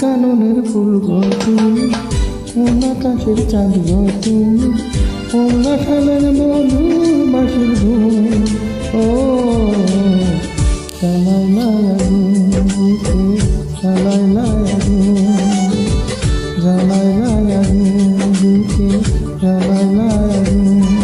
কাননের ফুল গো তুমি কোন আকাশের চাঁদ গো তুমি কোন ঠালের মধুর বাসির ঘুম ও কালাই লায়াগু কালাই লায়াগু জালাই লায়াগু জালাই লায়াগু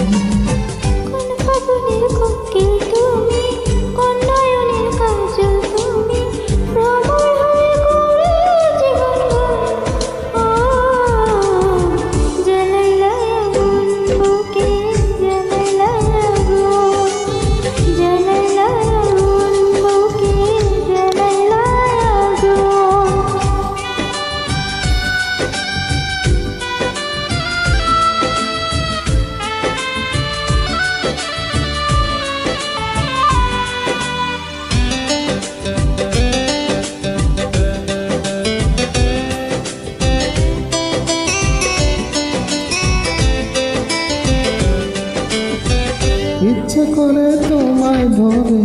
করে তোমায় ধরে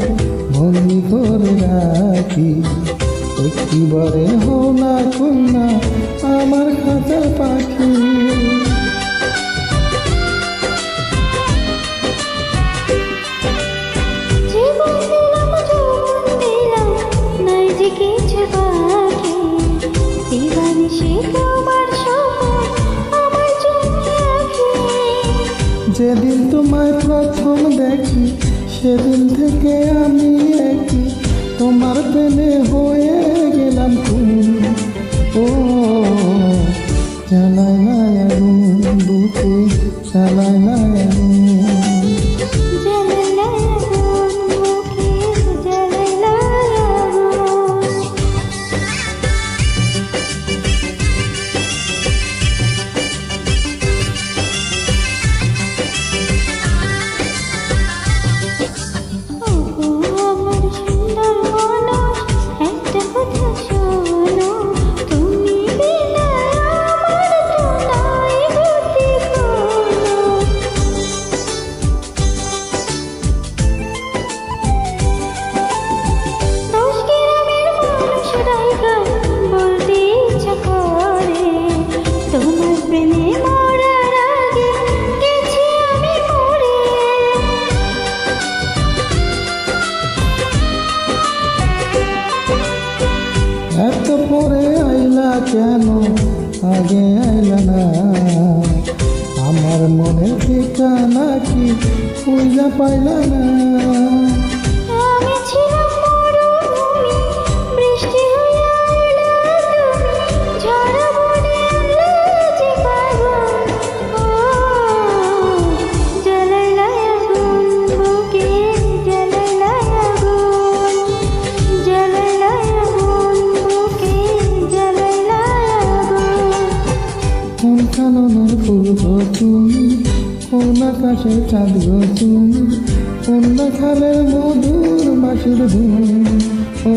বন্দি করে রাখি। একটিবারে যেদিন তোমায় প্রথম দেখি, সেদিন থেকে আমি একই। তোমার প্রেমে হয়ে গেলাম তুমি ও চালাই না বুকে চালাই নাই কেন আগে আইলা না। আমার মনে ঠিকানা কি পূজা পাইলা না। তুমি কোন আকাশে চাঁদ গো তুমি কোন খালের মধুর বাসির ধুম ও